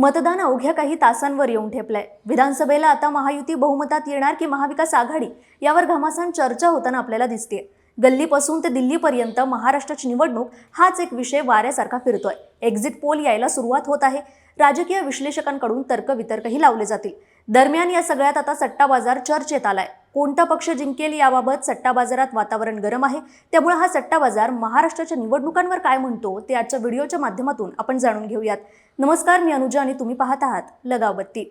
मतदान अवघ्या काही तासांवर येऊन ठेपलंय. विधानसभेला आता महायुती बहुमतात येणार की महाविकास आघाडी? यावर घमासान चर्चा होताना आपल्याला दिसतेय. गल्लीपासून ते दिल्लीपर्यंत महाराष्ट्राची निवडणूक हाच एक विषय वाऱ्यासारखा फिरतोय. एक्झिट पोल यायला सुरुवात होत आहे. राजकीय विश्लेषकांकडून तर्कवितर्कही लावले जातील. दरम्यान या सगळ्यात आता सट्टा बाजार चर्चेत आलाय. कोणता पक्ष जिंकेल याबाबत सट्टा बाजारात वातावरण गरम आहे. त्यामुळे हा सट्टा बाजार महाराष्ट्राच्या निवडणुकांवर काय म्हणतो ते आजच्या व्हिडिओच्या माध्यमातून आपण जाणून घेऊयात. नमस्कार मी अनुजा आणि तुम्ही पाहत आहात लगावबत्ती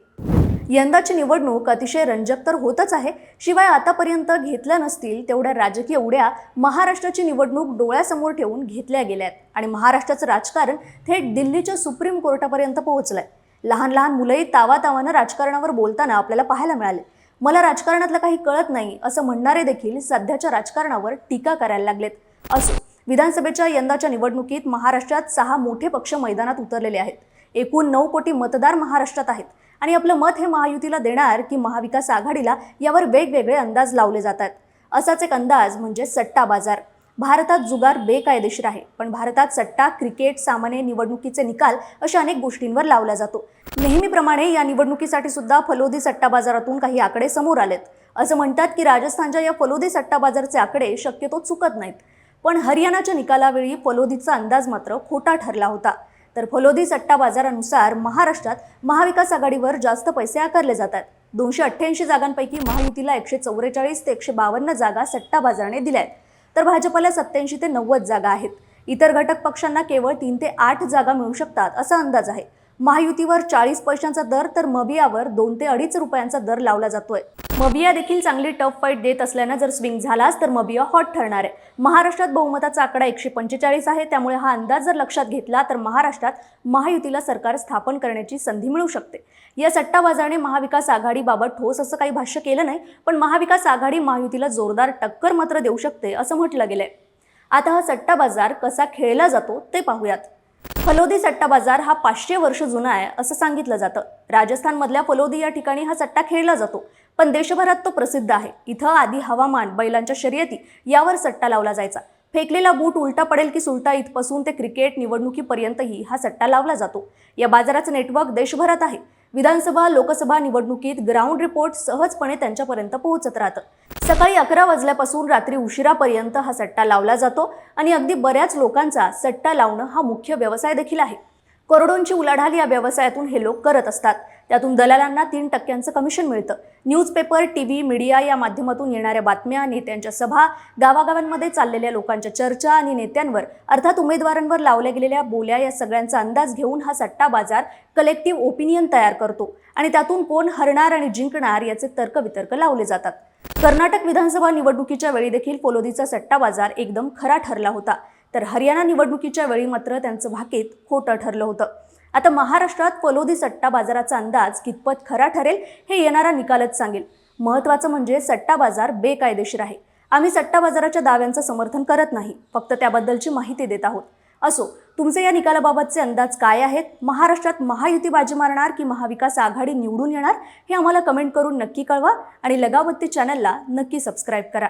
यंदाची निवडणूक अतिशय रंजक तर होतच आहे. शिवाय आतापर्यंत घेतल्या नसतील तेवढ्या राजकीय उड्या महाराष्ट्राची निवडणूक डोळ्यासमोर ठेवून घेतल्या गेल्यात. आणि महाराष्ट्राचं राजकारण थेट दिल्लीच्या सुप्रीम कोर्टापर्यंत पोहोचलंय. लहान लहान मुलंही तावातावानं राजकारणावर बोलताना आपल्याला पाहायला मिळाले. मला राजकारणातलं काही कळत नाही असं म्हणणारे देखील सध्याच्या राजकारणावर टीका करायला लागलेत. असो विधानसभेच्या यंदाच्या निवडणुकीत महाराष्ट्रात सहा मोठे पक्ष मैदानात उतरलेले आहेत. एकूण नऊ कोटी मतदार महाराष्ट्रात आहेत. आणि आपलं मत हे महायुतीला देणार की महाविकास आघाडीला यावर वेगवेगळे अंदाज लावले जातात. असाच एक अंदाज म्हणजे सट्टा बाजार. भारतात जुगार बेकायदेशीर आहे पण भारतात सट्टा क्रिकेट सामान्य निवडणुकीचे निकाल अशा अनेक गोष्टींवर लावला जातो. नेहमीप्रमाणे या निवडणुकीसाठी सुद्धा फलोदी सट्टा बाजारातून काही आकडे समोर आलेत. असं म्हणतात की राजस्थानच्या या फलोदी सट्टा बाजारचे आकडे शक्यतो चुकत नाहीत. पण हरियाणाच्या निकालावेळी फलोदीचा अंदाज मात्र खोटा ठरला होता. तर फलोदी सट्टा बाजारानुसार महाराष्ट्रात महाविकास आघाडीवर जास्त पैसे आकारले जातात. दोनशे अठ्ठ्याऐंशी जागांपैकी महायुतीला एकशे चौवेचाळीस ते एकशे बावन्न जागा सट्टा बाजाराने दिल्या आहेत. तर भाजपला सत्याऐंशी ते नव्वद जागा आहेत. इतर घटक पक्षांना केवळ तीन ते आठ जागा मिळू शकतात असा अंदाज आहे. महायुतीवर चाळीस पैशांचा दर तर मबियावर दोन ते अडीच रुपयांचा दर लावला जातोय. मबिया देखील चांगली टफ फाईट देत असल्यानं जर स्विंग झालाच तर मबिया हॉट ठरणार आहे. महाराष्ट्रात बहुमताचा आकडा एकशे पंचेचाळीस आहे. त्यामुळे हा अंदाज जर लक्षात घेतला तर महाराष्ट्रात महायुतीला सरकार स्थापन करण्याची संधी मिळू शकते. या सट्टा बाजाराने महाविकास आघाडीबाबत ठोस असं काही भाष्य केलं नाही पण महाविकास आघाडी महायुतीला जोरदार टक्कर मात्र देऊ शकते असं म्हटलं गेलंय. आता हा सट्टा बाजार कसा खेळला जातो ते पाहूयात. फलोदी सट्टा बाजार हा पाचशे वर्ष जुना आहे असं सांगितलं जातं. राजस्थानमधल्या फलोदी या ठिकाणी हा सट्टा खेळला जातो. पण देशभरात तो प्रसिद्ध आहे. इथं आधी हवामान बैलांच्या शर्यती यावर सट्टा लावला जायचा. फेकलेला बूट उलटा पडेल की सुलटा इथपासून ते क्रिकेट निवडणुकीपर्यंतही हा सट्टा लावला जातो. या बाजाराचं नेटवर्क देशभरात आहे. विधानसभा लोकसभा निवडणुकीत ग्राउंड रिपोर्ट सहजपणे त्यांच्यापर्यंत पोहोचत राहतं. सकाळी अकरा वाजल्यापासून रात्री उशिरापर्यंत हा सट्टा लावला जातो आणि अगदी बऱ्याच लोकांचा सट्टा लावणं हा मुख्य व्यवसाय देखील आहे. करोडोंची उलाढाल या व्यवसायातून हे लोक करत असतात. त्यातून दलालांना तीन टक्क्यांचं कमिशन मिळतं. न्यूजपेपर टी व्ही मीडिया या माध्यमातून येणाऱ्या बातम्या नेत्यांच्या सभा गावागावांमध्ये चाललेल्या लोकांच्या चर्चा आणि नेत्यांवर अर्थात उमेदवारांवर लावल्या गेलेल्या बोल्या या सगळ्यांचा अंदाज घेऊन हा सट्टा बाजार कलेक्टिव्ह ओपिनियन तयार करतो. आणि त्यातून कोण हरणार आणि जिंकणार याचे तर्कवितर्क लावले जातात. कर्नाटक विधानसभा निवडणुकीच्या वेळी देखील पोलोदीचा सट्टा बाजार एकदम खरा ठरला होता. तर हरियाणा निवडणुकीच्या वेळी मात्र त्यांचं भाकीत खोटं ठरलं होतं. आता महाराष्ट्रात फलोदी सट्टा बाजाराचा अंदाज कितपत खरा ठरेल हे येणारा निकालच सांगेल. महत्त्वाचं म्हणजे सट्टा बाजार बेकायदेशीर आहे. आम्ही सट्टा बाजाराच्या दाव्यांचं समर्थन करत नाही. फक्त त्याबद्दलची माहिती देत आहोत. असो तुमचे या निकालाबाबतचे अंदाज काय आहेत? महाराष्ट्रात महायुती बाजी मारणार की महाविकास आघाडी निवडून येणार? हे आम्हाला कमेंट करून नक्की कळवा आणि लगावत्ती चॅनलला नक्की सबस्क्राईब करा.